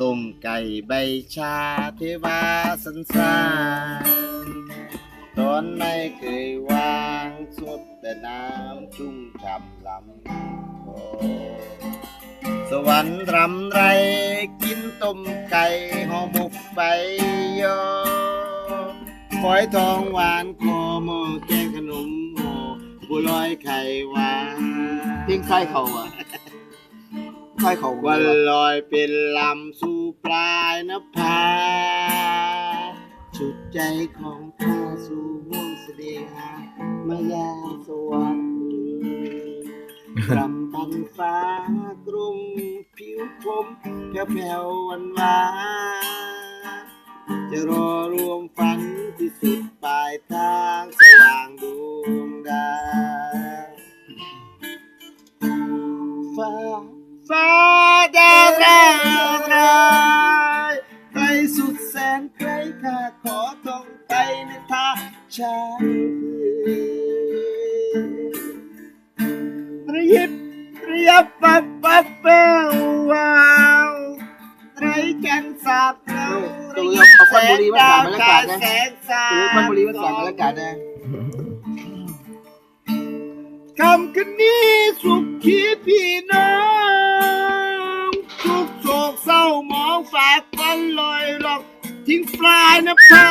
ต้มไก่ใบชาเทวาสันสานตอนไม่เคยวางสุดแต่น้ำชุ่มฉ่ำลำคอสวรรค์รำไรกินต้มไก่ห่อหมกใบยอฝอยทองหวานคอหม้อแกงขนมห่อบัวลอยไข่หวานเพลงใครเขาอะ ใครเขาวันลอยเป็นลำสู่ปลายนภาชุดใจของข้าสู่ห่วงเสน่หามายามสวรรค์รำพันฟ้ากลุ่มผิวผมแผ่วแผ่วๆวันวานจะรอรวมฝันที่สุดปลายทางสว่าง สุดแสนไกลข้าขอท่องไปในทางชางระยิบระยับปับปับเป้วว้าวไรกันสาบเงารงนี้เอาควันบุหรีมาสานบรรยากาแสงสาตรงนี้ควันบุรีมาสานบรรยากาศนะคำคืนนี้สุขขีพี่น้องทุกโศกเศร้าหมองฝาก ลอยหลอกทิ้งปลายนภา